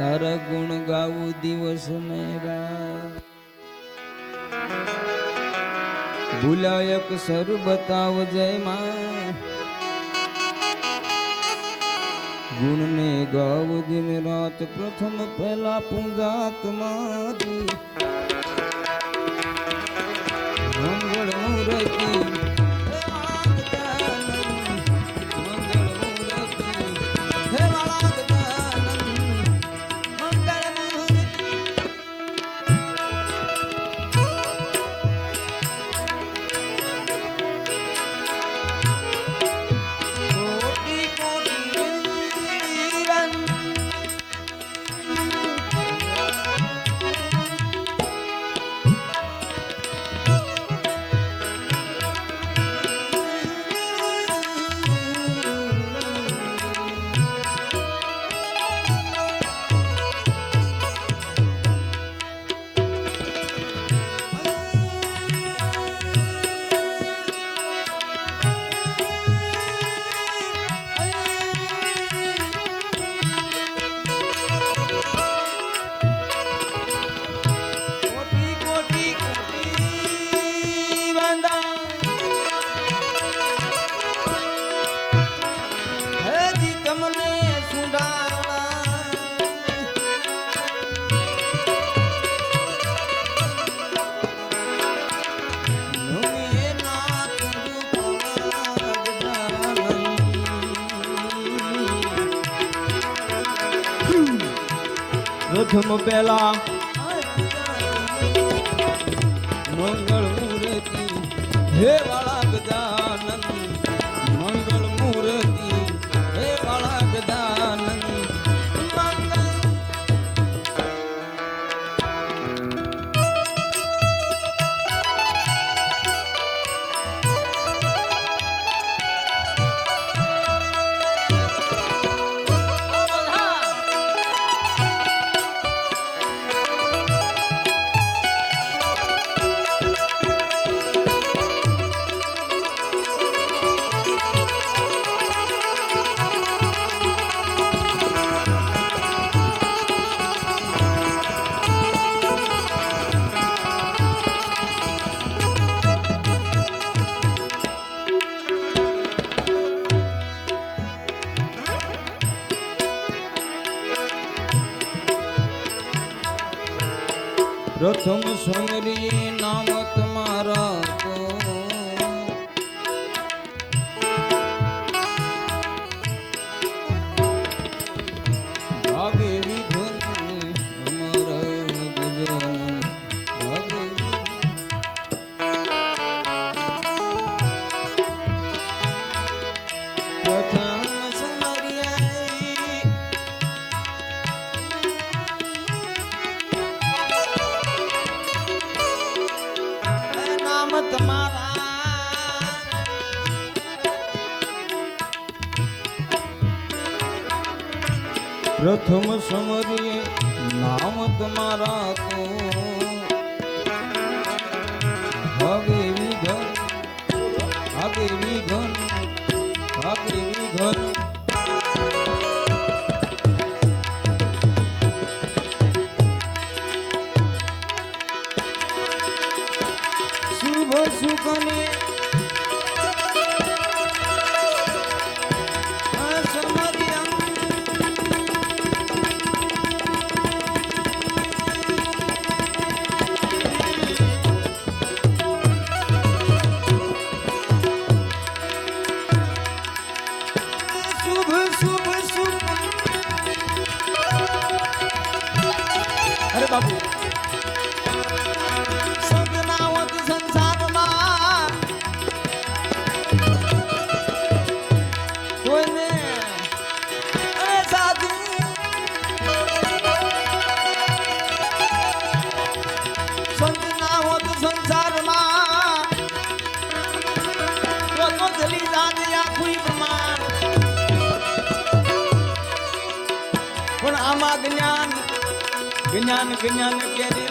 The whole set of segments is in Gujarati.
તારા ગુણ ગાવું દિવસ ને રાત ભૂલાયક સર બતાવ જય માં ગુણ ને ગાવ દિન રાત પ્રથમ પહેલા પૂજા તમારી પ્રથમ પહેલા મંગળ મૂર્તિ. હે વાળા ગજાનંદ પ્રથમ સમરી નામ તમારા તો માં જ્ઞાન જ્ઞાન જ્ઞાન કેરી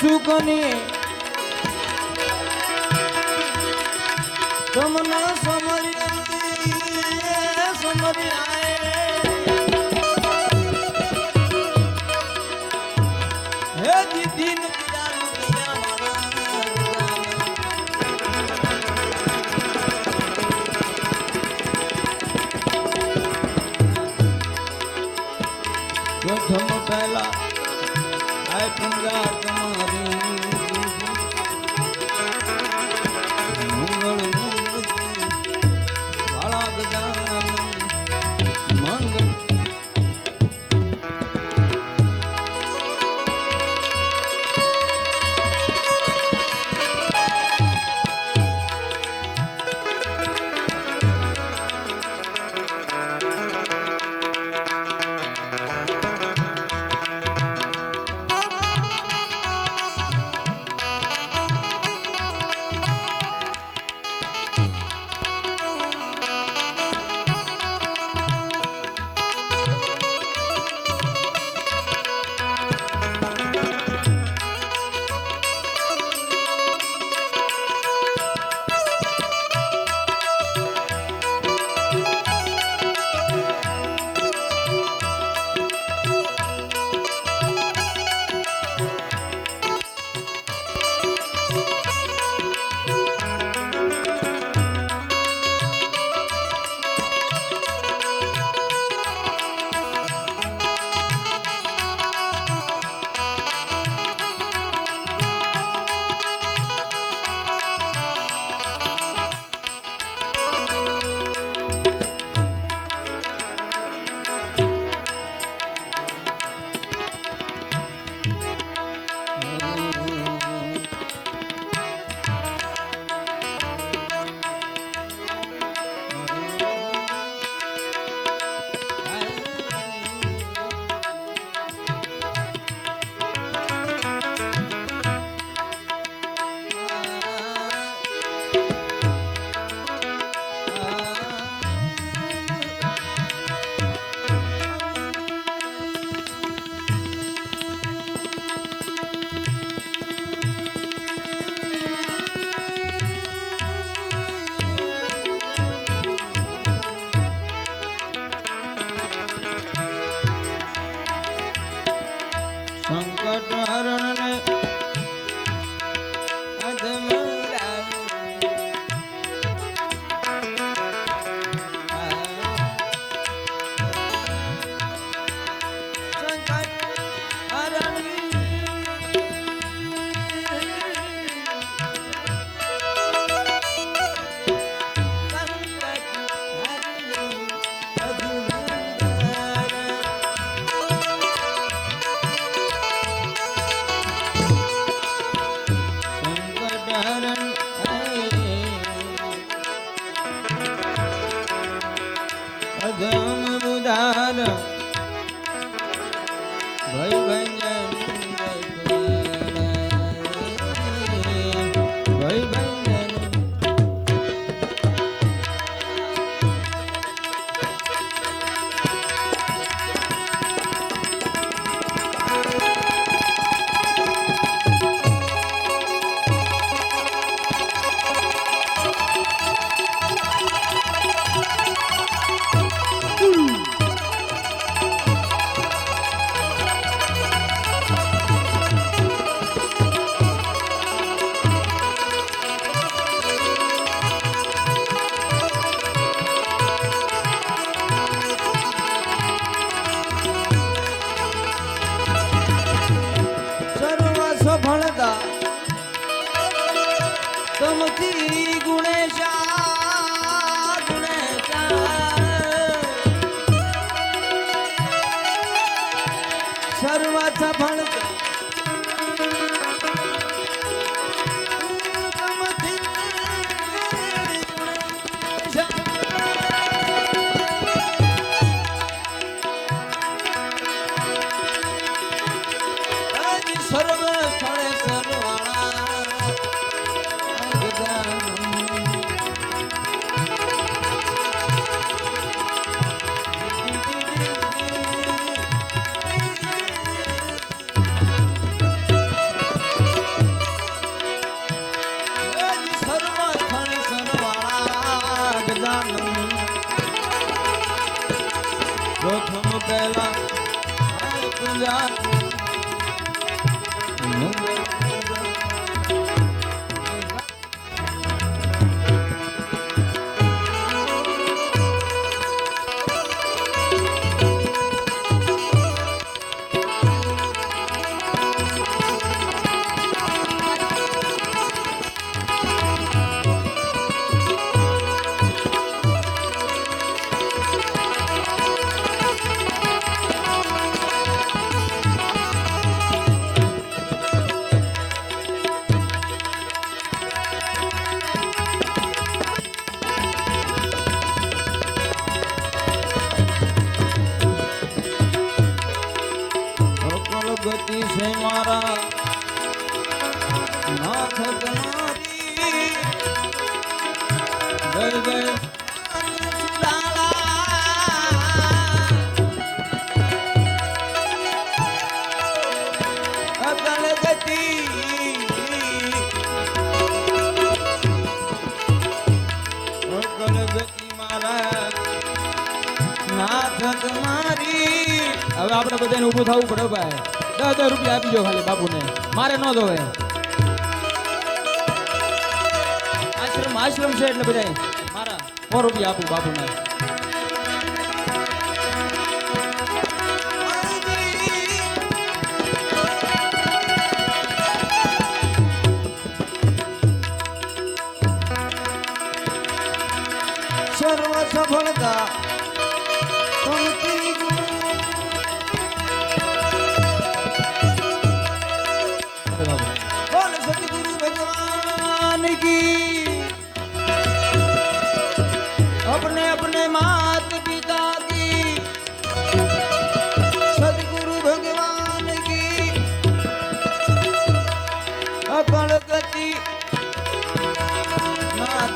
સુખની समना समर समर आए सर्वाचा फळ લઈને ઊભું થવું પડે ભાઈ. દસ દસ રૂપિયા આપી દો ખાલી બાપુને. મારે ન ધોવે આશ્રમ આશ્રમ છે એટલે બધા મારા સો રૂપિયા આપું બાપુને.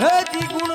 দ্বিগুণ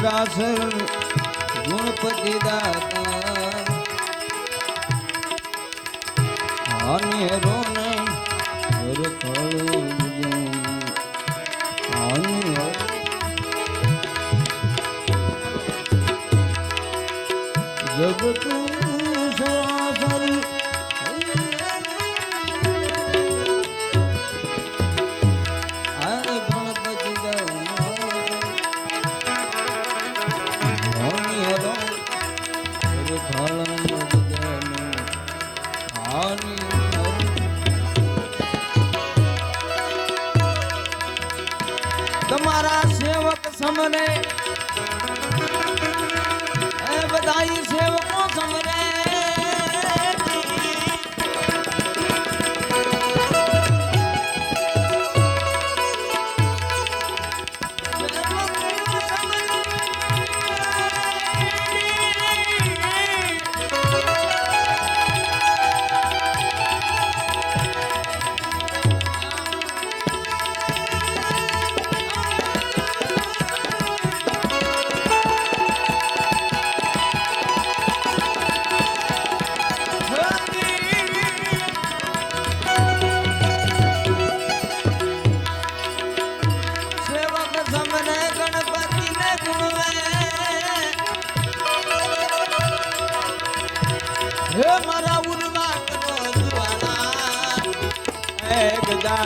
ચરાસર ગુણપતિ દાતા હાનેરો જગત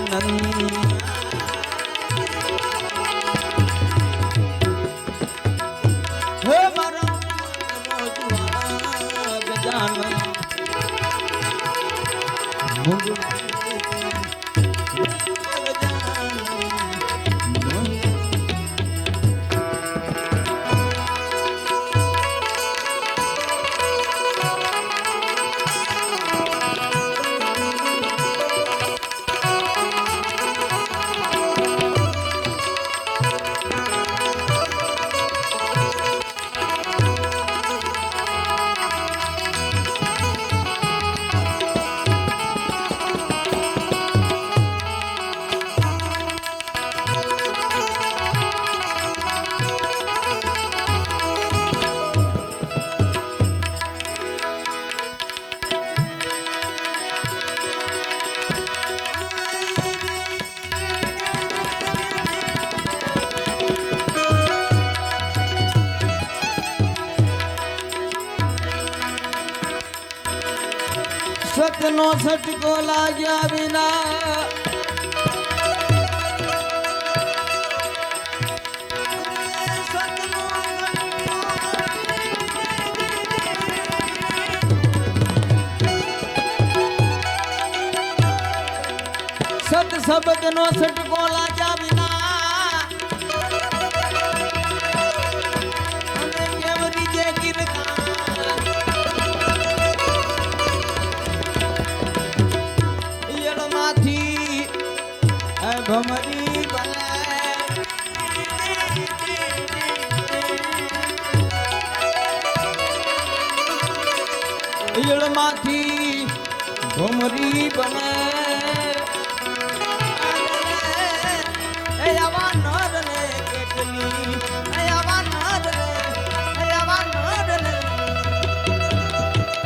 能。સતનો છટકો લાગ્યા વિના. સત શબ્દ નો છટકો ભમરી બને